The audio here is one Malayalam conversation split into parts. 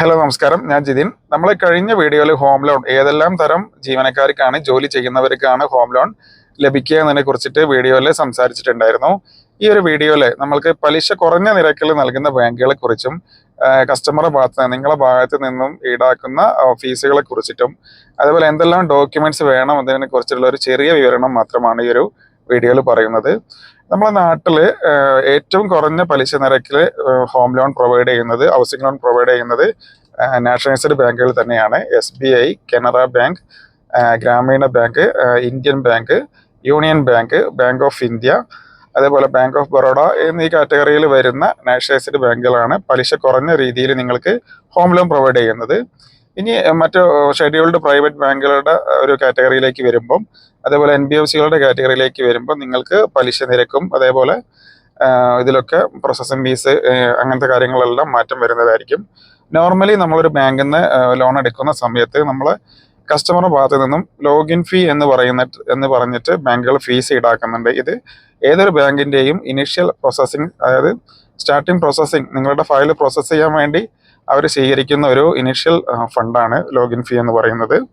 ഹലോ നമസ്കാരം. ഞാൻ ജിതിൻ. നമ്മൾ കഴിഞ്ഞ വീഡിയോയിൽ ഹോം ലോൺ ഏതെല്ലാം തരം ജീവനക്കാർക്കാണ് ജോലി ചെയ്യുന്നവർക്കാണ് ഹോം ലോൺ ലഭിക്കുക എന്നതിനെ കുറിച്ചിട്ട് വീഡിയോയിൽ സംസാരിച്ചിട്ടുണ്ടായിരുന്നു. ഈ ഒരു വീഡിയോയിൽ നമ്മൾക്ക് പലിശ കുറഞ്ഞ നിരക്കിൽ നൽകുന്ന ബാങ്കുകളെ കുറിച്ചും കസ്റ്റമറുടെ ഭാഗത്ത് നിങ്ങളെ ഭാഗത്ത് നിന്നും ഈടാക്കുന്ന ഫീസുകളെ കുറിച്ചിട്ടും അതുപോലെ എന്തെല്ലാം ഡോക്യുമെന്റ്സ് വേണം എന്നതിനെ കുറിച്ചുള്ള ഒരു ചെറിയ വിവരണം മാത്രമാണ് ഈ ഒരു വീഡിയോയിൽ പറയുന്നത്. നമ്മുടെ നാട്ടിൽ ഏറ്റവും കുറഞ്ഞ പലിശ നിരക്കിൽ ഹോം ലോൺ പ്രൊവൈഡ് ചെയ്യുന്നത് ഹൗസിംഗ് ലോൺ പ്രൊവൈഡ് ചെയ്യുന്നത് നാഷണലൈസ്ഡ് ബാങ്കുകൾ തന്നെയാണ്. S B I Canara bank Grameena bank Indian bank union bank bank of India അതേപോലെ ബാങ്ക് ഓഫ് ബറോഡ എന്നീ കാറ്റഗറിയിൽ വരുന്ന നാഷണലൈസ്ഡ് ബാങ്കുകളാണ് പലിശ കുറഞ്ഞ രീതിയിൽ നിങ്ങൾക്ക് ഹോം ലോൺ പ്രൊവൈഡ് ചെയ്യുന്നത്. ഇനി മറ്റ് ഷെഡ്യൂൾഡ് പ്രൈവറ്റ് ബാങ്കുകളുടെ ഒരു കാറ്റഗറിയിലേക്ക് വരുമ്പം അതേപോലെ എൻ ബി എഫ് സികളുടെ കാറ്റഗറിയിലേക്ക് വരുമ്പോൾ നിങ്ങൾക്ക് പലിശ നിരക്കും അതേപോലെ ഇതിലൊക്കെ പ്രോസസ്സിംഗ് ഫീസ് അങ്ങനത്തെ കാര്യങ്ങളെല്ലാം മാറ്റം വരുന്നതായിരിക്കും. നോർമലി നമ്മളൊരു ബാങ്കിൽ നിന്ന് ലോൺ എടുക്കുന്ന സമയത്ത് നമ്മൾ കസ്റ്റമറുടെ ഭാഗത്ത് നിന്നും ലോഗിൻ ഫീ എന്ന് പറയുന്ന എന്ന് പറഞ്ഞിട്ട് ബാങ്കുകൾ ഫീസ് ഈടാക്കുന്നുണ്ട്. ഇത് ഏതൊരു ബാങ്കിന്റെയും ഇനീഷ്യൽ പ്രോസസ്സിങ് അതായത് സ്റ്റാർട്ടിംഗ് പ്രോസസ്സിങ് നിങ്ങളുടെ ഫയൽ പ്രോസസ്സ് ചെയ്യാൻ വേണ്ടി അവർ സ്വീകരിക്കുന്ന ഒരു ഇനീഷ്യൽ ഫണ്ടാണ് ലോഗിൻ ഫീ എന്ന് പറയുന്നത്.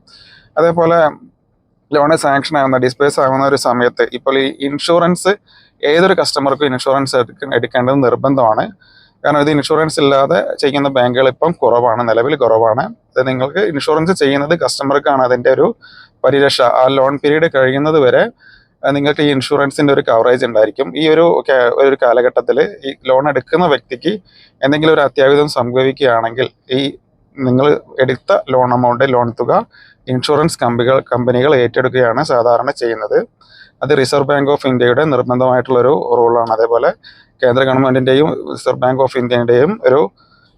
അതേപോലെ ലോണ് സാങ്ഷൻ ആവുന്ന ഡിസ്പേസ് ആവുന്ന ഒരു സമയത്ത് ഇപ്പോൾ ഈ ഇൻഷുറൻസ് ഏതൊരു കസ്റ്റമർക്കും ഇൻഷുറൻസ് എടുക്ക- എടുക്കേണ്ടത് നിർബന്ധമാണ്. കാരണം ഇത് ഇൻഷുറൻസ് ഇല്ലാതെ ചെയ്യുന്ന ബാങ്കുകൾ ഇപ്പം കുറവാണ് നിലവിൽ കുറവാണ്. അത് നിങ്ങൾക്ക് ഇൻഷുറൻസ് ചെയ്യുന്നത് കസ്റ്റമർക്കാണ് അതിന്റെ ഒരു പരിരക്ഷ. ആ ലോൺ പീരീഡ് കഴിയുന്നത് വരെ നിങ്ങൾക്ക് ഈ ഇൻഷുറൻസിന്റെ ഒരു കവറേജ് ഉണ്ടായിരിക്കും. ഈ ഒരു ഒരു കാലഘട്ടത്തിൽ ഈ ലോൺ എടുക്കുന്ന വ്യക്തിക്ക് എന്തെങ്കിലും ഒരു അത്യാഹിതം സംഭവിക്കുകയാണെങ്കിൽ ഈ നിങ്ങൾ എടുത്ത ലോൺ എമൗണ്ട് ലോൺ തുക ഇൻഷുറൻസ് കമ്പികൾ കമ്പനികൾ ഏറ്റെടുക്കുകയാണ് സാധാരണ ചെയ്യുന്നത്. അത് റിസർവ് ബാങ്ക് ഓഫ് ഇന്ത്യയുടെ നിർബന്ധമായിട്ടുള്ള ഒരു റൂളാണ് അതേപോലെ കേന്ദ്ര ഗവൺമെന്റിന്റെയും റിസർവ് ബാങ്ക് ഓഫ് ഇന്ത്യയുടെയും ഒരു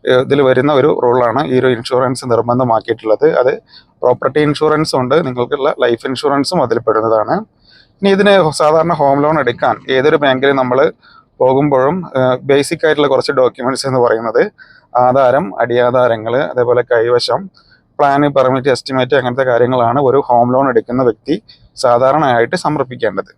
ഇതിൽ വരുന്ന ഒരു റൂളാണ് ഈ ഒരു ഇൻഷുറൻസ് നിർബന്ധമാക്കിയിട്ടുള്ളത്. അത് പ്രോപ്പർട്ടി ഇൻഷുറൻസ് ഉണ്ട്. നിങ്ങൾക്കുള്ള ലൈഫ് ഇൻഷുറൻസും അതിൽ പെടുന്നതാണ്. ഇനി ഇതിന് സാധാരണ ഹോം ലോൺ എടുക്കാൻ ഏതൊരു ബാങ്കിൽ നമ്മൾ പോകുമ്പോഴും ബേസിക് ആയിട്ടുള്ള കുറച്ച് ഡോക്യുമെന്റ്സ് എന്ന് പറയുന്നത് ആധാരം അടിയാധാരങ്ങൾ അതേപോലെ കൈവശം പ്ലാൻ പെർമിറ്റ് എസ്റ്റിമേറ്റ് അങ്ങനത്തെ കാര്യങ്ങളാണ് ഒരു ഹോം ലോൺ എടുക്കുന്ന വ്യക്തി സാധാരണയായിട്ട് സമർപ്പിക്കേണ്ടത്.